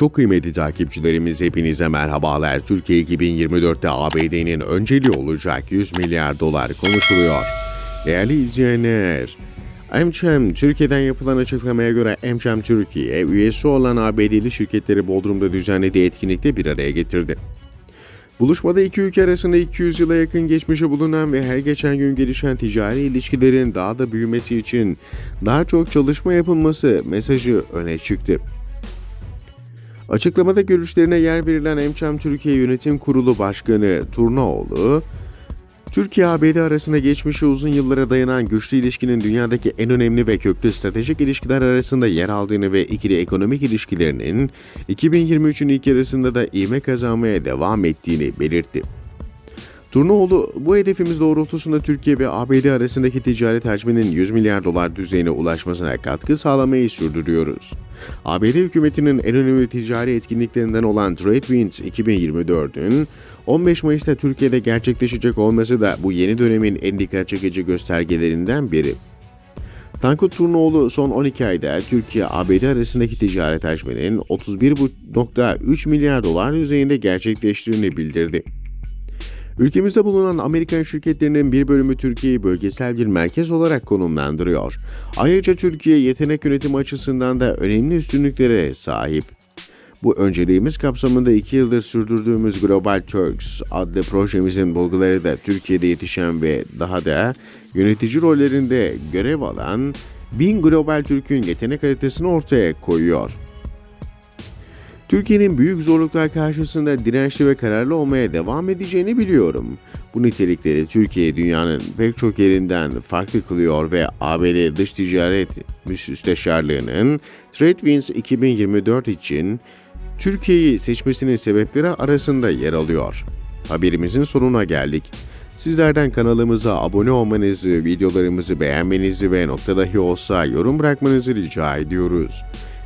Çok kıymetli takipçilerimiz hepinize merhabalar. Türkiye 2024'te ABD'nin önceliği olacak 100 milyar dolar konuşuluyor. Değerli izleyenler, AmCham, Türkiye'den yapılan açıklamaya göre AmCham Türkiye, üyesi olan ABD'li şirketleri Bodrum'da düzenlediği etkinlikte bir araya getirdi. Buluşmada iki ülke arasında 200 yıla yakın geçmişi bulunan ve her geçen gün gelişen ticari ilişkilerin daha da büyümesi için daha çok çalışma yapılması mesajı öne çıktı. Açıklamada görüşlerine yer verilen Emçam Türkiye Yönetim Kurulu Başkanı Turnaoğlu, Türkiye-ABD arasında geçmişi uzun yıllara dayanan güçlü ilişkinin dünyadaki en önemli ve köklü stratejik ilişkiler arasında yer aldığını ve ikili ekonomik ilişkilerinin 2023'ün ilk yarısında da ivme kazanmaya devam ettiğini belirtti. Turnaoğlu, bu hedefimiz doğrultusunda Türkiye ve ABD arasındaki ticaret hacminin 100 milyar dolar düzeyine ulaşmasına katkı sağlamayı sürdürüyoruz. ABD hükümetinin en önemli ticari etkinliklerinden olan Trade Winds 2024'ün 15 Mayıs'ta Türkiye'de gerçekleşecek olması da bu yeni dönemin en dikkat çekici göstergelerinden biri. Tankut Turnoğlu son 12 ayda Türkiye-ABD arasındaki ticaret hacminin 31,3 milyar dolar düzeyinde gerçekleştiğini bildirdi. Ülkemizde bulunan Amerikan şirketlerinin bir bölümü Türkiye'yi bölgesel bir merkez olarak konumlandırıyor. Ayrıca Türkiye yetenek yönetimi açısından da önemli üstünlüklere sahip. Bu önceliğimiz kapsamında 2 yıldır sürdürdüğümüz Global Turks adlı projemizin bulguları da Türkiye'de yetişen ve daha da yönetici rollerinde görev alan 1000 Global Türk'ün yetenek haritasını ortaya koyuyor. Türkiye'nin büyük zorluklar karşısında dirençli ve kararlı olmaya devam edeceğini biliyorum. Bu nitelikleri Türkiye dünyanın pek çok yerinden farklı kılıyor ve ABD Dış Ticaret Müsteşarlığı'nın TradeWinds 2024 için Türkiye'yi seçmesinin sebepleri arasında yer alıyor. Haberimizin sonuna geldik. Sizlerden kanalımıza abone olmanızı, videolarımızı beğenmenizi ve nokta dahi olsa yorum bırakmanızı rica ediyoruz.